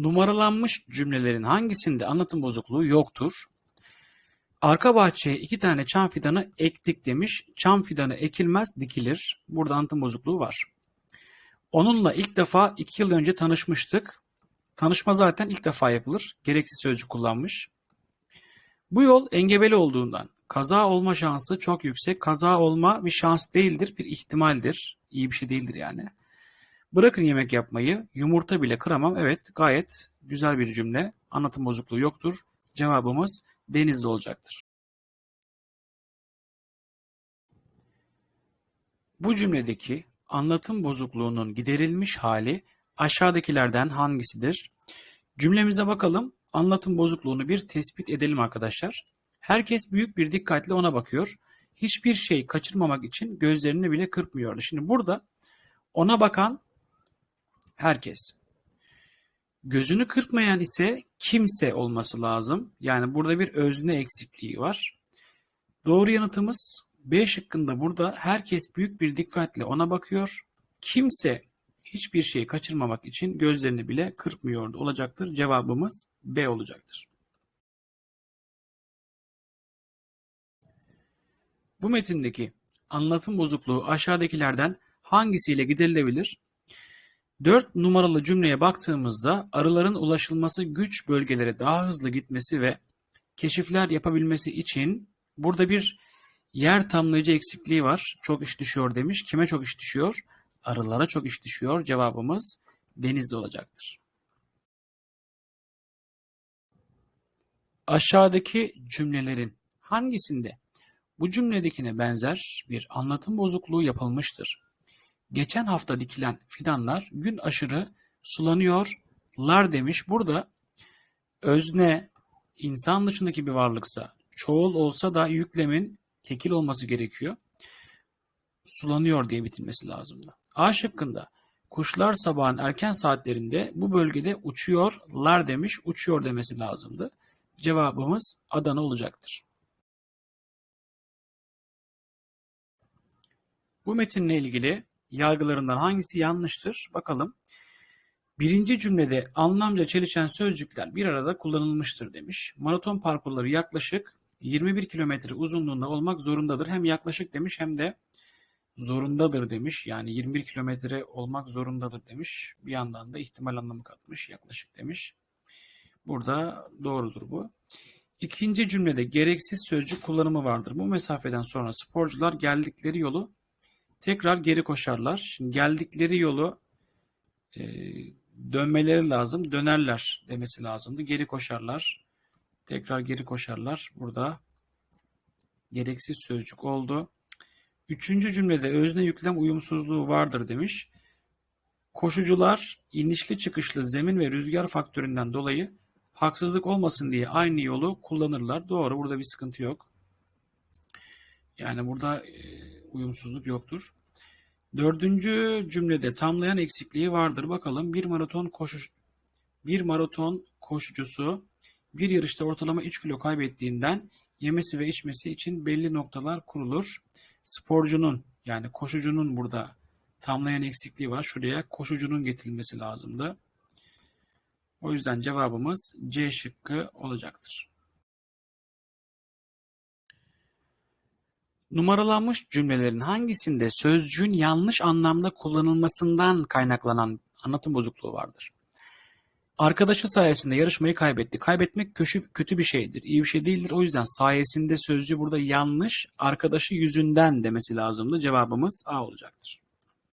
Numaralanmış cümlelerin hangisinde anlatım bozukluğu yoktur? Arka bahçeye iki tane çam fidanı ektik demiş. Çam fidanı ekilmez dikilir. Burada anlatım bozukluğu var. Onunla ilk defa iki yıl önce tanışmıştık. Tanışma zaten ilk defa yapılır. Gereksiz sözcük kullanmış. Bu yol engebeli olduğundan kaza olma şansı çok yüksek. Kaza olma bir şans değildir, bir ihtimaldir. İyi bir şey değildir yani. Bırakın yemek yapmayı, yumurta bile kıramam. Evet, gayet güzel bir cümle. Anlatım bozukluğu yoktur. Cevabımız denizli olacaktır. Bu cümledeki anlatım bozukluğunun giderilmiş hali aşağıdakilerden hangisidir? Cümlemize bakalım. Anlatım bozukluğunu bir tespit edelim arkadaşlar. Herkes büyük bir dikkatle ona bakıyor. Hiçbir şey kaçırmamak için gözlerini bile kırpmıyordu. Şimdi burada ona bakan herkes. Gözünü kırpmayan ise kimse olması lazım. Yani burada bir özne eksikliği var. Doğru yanıtımız B şıkkında burada herkes büyük bir dikkatle ona bakıyor. Kimse hiçbir şeyi kaçırmamak için gözlerini bile kırpmıyordu olacaktır. Cevabımız B olacaktır. Bu metindeki anlatım bozukluğu aşağıdakilerden hangisiyle giderilebilir? 4 numaralı cümleye baktığımızda arıların ulaşılması güç bölgelere daha hızlı gitmesi ve keşifler yapabilmesi için burada bir yer tamlayıcı eksikliği var. Çok iş düşüyor demiş. Kime çok iş düşüyor? Arılara çok iş düşüyor. Cevabımız denizde olacaktır. Aşağıdaki cümlelerin hangisinde bu cümledekine benzer bir anlatım bozukluğu yapılmıştır? Geçen hafta dikilen fidanlar gün aşırı sulanıyorlar demiş. Burada özne insan dışındaki bir varlıksa çoğul olsa da yüklemin tekil olması gerekiyor. Sulanıyor diye bitirmesi lazımdı. A şıkkında kuşlar sabahın erken saatlerinde bu bölgede uçuyorlar demiş. Uçuyor demesi lazımdı. Cevabımız Adana olacaktır. Bu metinle ilgili yargılarından hangisi yanlıştır? Bakalım. Birinci cümlede anlamca çelişen sözcükler bir arada kullanılmıştır demiş. Maraton parkurları yaklaşık 21 kilometre uzunluğunda olmak zorundadır. Hem yaklaşık demiş hem de zorundadır demiş. Yani 21 kilometre olmak zorundadır demiş. Bir yandan da ihtimal anlamı katmış. Yaklaşık demiş. Burada doğrudur bu. İkinci cümlede gereksiz sözcük kullanımı vardır. Bu mesafeden sonra sporcular geldikleri yolu tekrar geri koşarlar. Şimdi geldikleri yolu e, dönmeleri lazım. Dönerler demesi lazımdı. Geri koşarlar. Tekrar geri koşarlar. Burada gereksiz sözcük oldu. Üçüncü cümlede özne yüklem uyumsuzluğu vardır demiş. Koşucular inişli çıkışlı zemin ve rüzgar faktöründen dolayı haksızlık olmasın diye aynı yolu kullanırlar. Doğru burada bir sıkıntı yok. Yani burada e, uyumsuzluk yoktur. Dördüncü cümlede tamlayan eksikliği vardır. Bakalım bir maraton koşuş bir maraton koşucusu bir yarışta ortalama 3 kilo kaybettiğinden yemesi ve içmesi için belli noktalar kurulur. Sporcunun yani koşucunun burada tamlayan eksikliği var. Şuraya koşucunun getirilmesi lazımdı. O yüzden cevabımız C şıkkı olacaktır. Numaralanmış cümlelerin hangisinde sözcüğün yanlış anlamda kullanılmasından kaynaklanan anlatım bozukluğu vardır? Arkadaşı sayesinde yarışmayı kaybetti. Kaybetmek kötü, kötü bir şeydir, iyi bir şey değildir. O yüzden sayesinde sözcü burada yanlış, arkadaşı yüzünden demesi lazımdı. Cevabımız A olacaktır.